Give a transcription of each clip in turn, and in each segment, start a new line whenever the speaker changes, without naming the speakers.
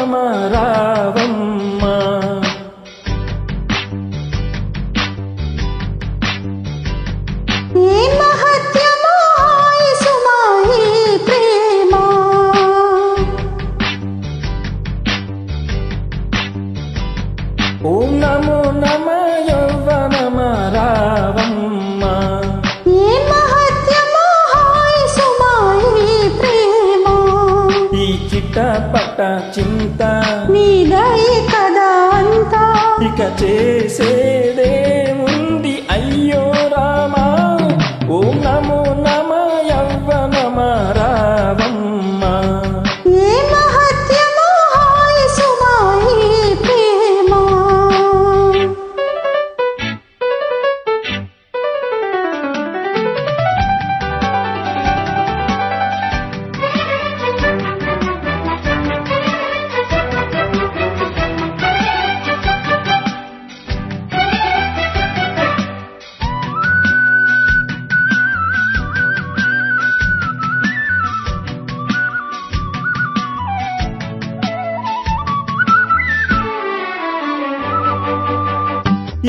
యవ్వనమ రావమ్మ ఓం నమో నమ చిట్టపట చింత
నీదై కదా అంతా
ఇక చేసేదేముంది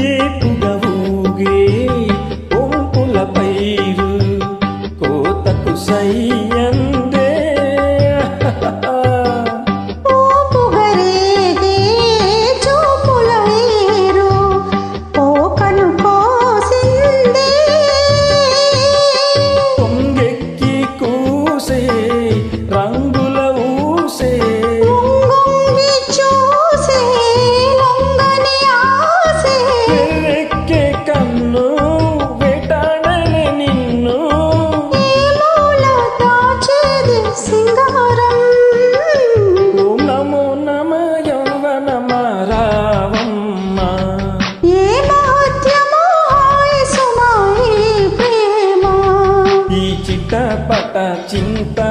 ఏపుగా ఊగే ఒంపుల పైరు కోతకు సయ్య చిట్టపట చింత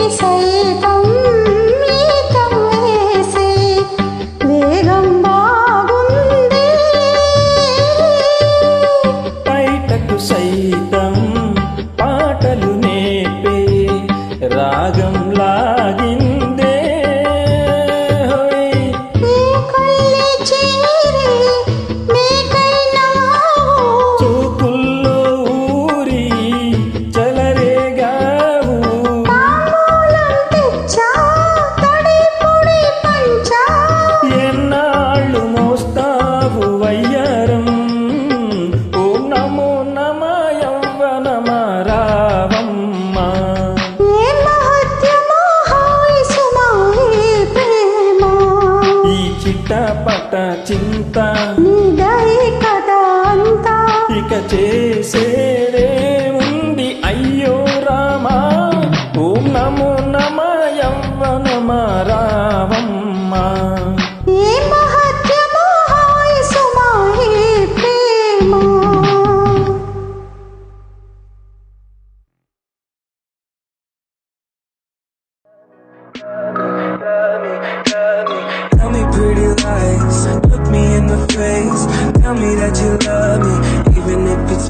cái xây
tống చిట్టపట చింత.
కదా అంతా.
ఇక చేసేదేముంది అయ్యో రామా ఓం నమో నమ యవ్వనమ రావమ్మ.
ఏ మహత్యమో ప్రేమ
Tell me face Tell me that you love me Even if it's